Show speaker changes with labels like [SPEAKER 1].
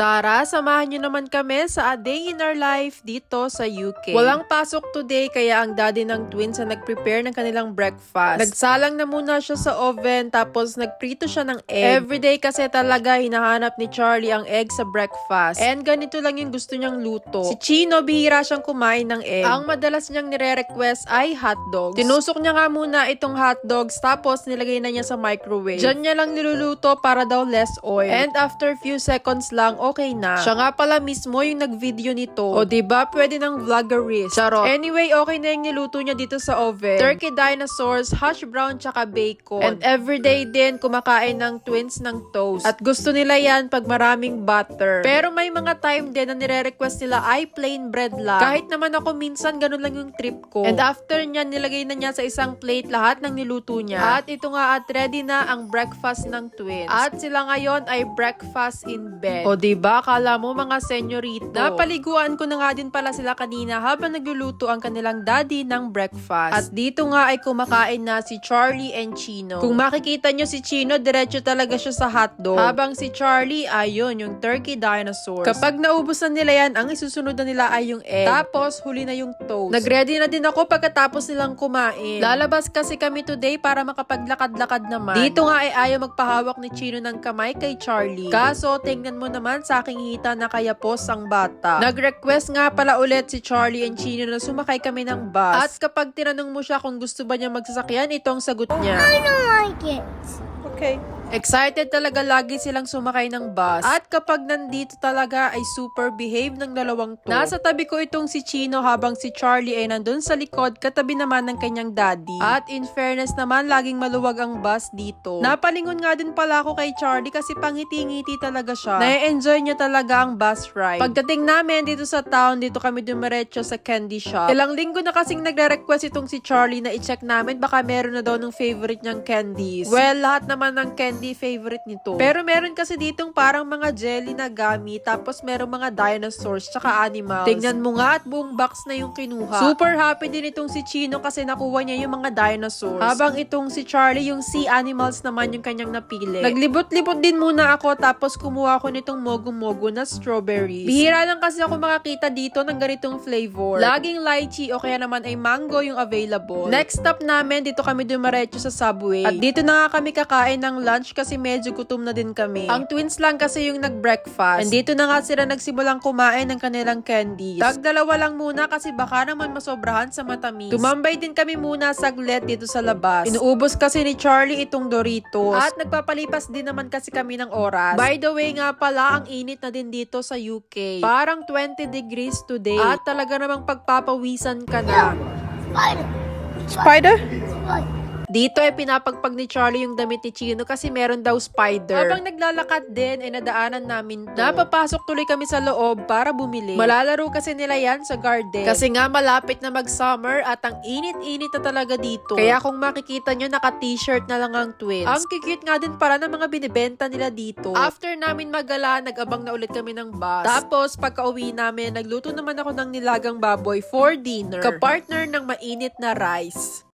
[SPEAKER 1] Tara, samahan nyo naman kami sa A Day in Our Life dito sa UK. Walang pasok today kaya ang daddy ng twins na nag-prepare ng kanilang breakfast. Nagsalang na muna siya sa oven tapos nagprito siya ng egg. Everyday kasi talaga hinahanap ni Charlie ang egg sa breakfast. And ganito lang yung gusto niyang luto. Si Chino, bihira siyang kumain ng egg. Ang madalas niyang nire-request ay hotdogs. Tinusok niya nga muna itong hotdogs tapos nilagay na niya sa microwave. Diyan niya lang niluluto para daw less oil. And after few seconds lang, okay na. Siya nga pala mismo yung nag-video nito. O ba diba, pwede ng vloggerist. Charot. Anyway, okay na yung niluto niya dito sa oven. Turkey dinosaurs, hash brown, tsaka bacon. And everyday din, kumakain ng twins ng toast. At gusto nila yan pag maraming butter. Pero may mga time din na nire-request nila ay plain bread lang. Kahit naman ako minsan, ganun lang yung trip ko. And after niya, nilagay na niya sa isang plate lahat ng niluto niya. At ito nga at ready na ang breakfast ng twins. At sila ngayon ay breakfast in bed. O diba, kala mo mga senyorito. Napaliguan ko na nga din pala sila kanina habang nagluluto ang kanilang daddy ng breakfast. At dito nga ay kumakain na si Charlie and Chino. Kung makikita nyo si Chino, diretso talaga siya sa hotdog. Habang si Charlie, ayun, yung turkey dinosaurs. Kapag naubos na nila yan, ang isusunod na nila ay yung egg. Tapos, huli na yung toast. Nagready na din ako pagkatapos nilang kumain. Lalabas kasi kami today para makapaglakad-lakad naman. Dito nga ay ayaw magpahawak ni Chino ng kamay kay Charlie. Kaso, tingnan mo naman sa aking hita na kaya pos ang bata. Nag-request nga pala ulit si Charlie and Chino na sumakay kami ng bus. At kapag tinanong mo siya kung gusto ba niya magsasakyan, ito ang sagot niya.
[SPEAKER 2] I don't like it.
[SPEAKER 1] Okay. Excited talaga lagi silang sumakay ng bus. At kapag nandito talaga ay super behave ng dalawang to. Nasa tabi ko itong si Chino habang si Charlie ay nandun sa likod katabi naman ng kanyang daddy. At in fairness naman, laging maluwag ang bus dito. Napalingon nga din pala ako kay Charlie kasi pangiti-ngiti talaga siya. Nai-enjoy niya talaga ang bus ride. Pagdating namin dito sa town, dito kami dumiretso sa candy shop. Ilang linggo na kasing nagre-request itong si Charlie na i-check namin baka meron na daw ng favorite niyang candies. Well, lahat naman ng candy favorite nito. Pero meron kasi ditong parang mga jelly na gummy, tapos meron mga dinosaurs, tsaka animals. Tingnan mo nga at buong box na yung kinuha. Super happy din itong si Chino kasi nakuha niya yung mga dinosaurs. Habang itong si Charlie, yung sea animals naman yung kanyang napili. Naglibot-libot din muna ako, tapos kumuha ko nitong mogo-mogo na strawberries. Bihira lang kasi ako makakita dito ng ganitong flavor. Laging lychee o kaya naman ay mango yung available. Next stop namin, dito kami dumaretso sa subway. At dito na nga kami kakain ng lunch kasi medyo gutom na din kami. Ang twins lang kasi yung nag-breakfast. And dito na nga sila nagsimulang kumain ng kanilang candies. Tag dalawa lang muna kasi baka naman masobrahan sa matamis. Tumambay din kami muna saglit dito sa labas. Inuubos kasi ni Charlie itong Doritos. At nagpapalipas din naman kasi kami ng oras. By the way nga pala, ang init na din dito sa UK. Parang 20 degrees today. At talaga namang pagpapawisan ka na.
[SPEAKER 2] Spider.
[SPEAKER 1] Spider?
[SPEAKER 2] Spider.
[SPEAKER 1] Dito ay pinapagpag ni Charlie yung damit ni Chino kasi meron daw spider. Habang naglalakad din ay nadaanan namin to. Napapasok tuloy kami sa loob para bumili. Malalaro kasi nila yan sa garden. Kasi nga malapit na mag-summer at ang init-init na talaga dito. Kaya kung makikita nyo, naka-t-shirt na lang ang twins. Ang cute nga din para ng mga binibenta nila dito. After namin magala, nag-abang na ulit kami ng bus. Tapos, pagka uwi namin, nagluto naman ako ng nilagang baboy for dinner. Kapartner ng mainit na rice.